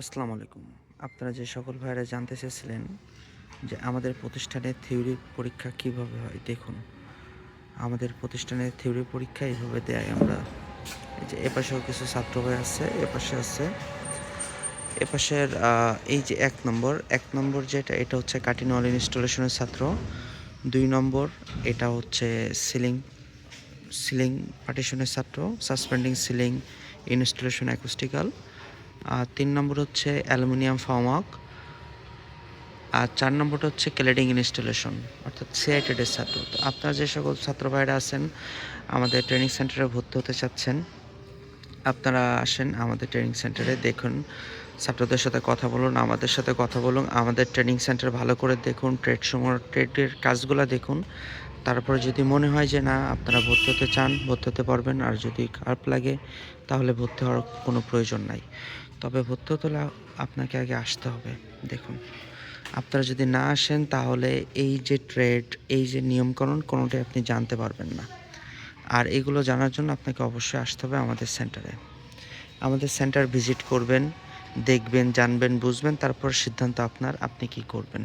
আসসালামু আলাইকুম। আপনারা যে সকল ভাইরা জানতে চেয়েছিলেন যে আমাদের প্রতিষ্ঠানের থিওরি পরীক্ষা কীভাবে হয়, দেখুন। আমাদের প্রতিষ্ঠানের থিওরি পরীক্ষা এইভাবে দেয় আমরা। এই যে এপাশেও কিছু ছাত্র ভাই আছে, এপাশে আছে। এপাশের এই যে এক নম্বর এক নম্বর যেটা, এটা হচ্ছে কাটিং অল ইনস্টলেশনের ছাত্র। দুই নম্বর, এটা হচ্ছে সিলিং সিলিং পার্টিশনের ছাত্র, সাসপেন্ডিং সিলিং ইনস্টলেশন অ্যাকুস্টিক্যাল। আর তিন নম্বর হচ্ছে অ্যালুমিনিয়াম ফর্মওয়ার্ক। আর চার নম্বরটা হচ্ছে ক্যালেডিং ইনস্টলেশন, অর্থাৎ সিআইটেডের ছাত্র। তো আপনারা যে সকল ছাত্র ভাইরা আছেন, আমাদের ট্রেনিং সেন্টারে ভর্তি হতে চাচ্ছেন, আপনারা আসেন আমাদের ট্রেনিং সেন্টারে, দেখুন ছাত্রদের সাথে কথা বলুন, আমাদের সাথে কথা বলুন, আমাদের ট্রেনিং সেন্টার ভালো করে দেখুন ট্রেড সময় ট্রেডের কাজগুলো দেখুন তারপরে যদি মনে হয় যে না, আপনারা ভর্তি হতে চান, ভর্তি হতে পারবেন। আর যদি খারাপ লাগে, তাহলে ভর্তি হওয়ার কোনো প্রয়োজন নাই। তবে ভর্তি হতে আপনাকে আগে আসতে হবে। দেখুন, আপনারা যদি না আসেন, তাহলে এই যে ট্রেড, এই যে নিয়মকানুন, কোনোটাই আপনি জানতে পারবেন না। আর এগুলো জানার জন্য আপনাকে অবশ্যই আসতে হবে আমাদের সেন্টারে। আমাদের সেন্টার ভিজিট করবেন, দেখবেন, জানবেন, বুঝবেন, তারপর সিদ্ধান্ত আপনার, আপনি কি করবেন।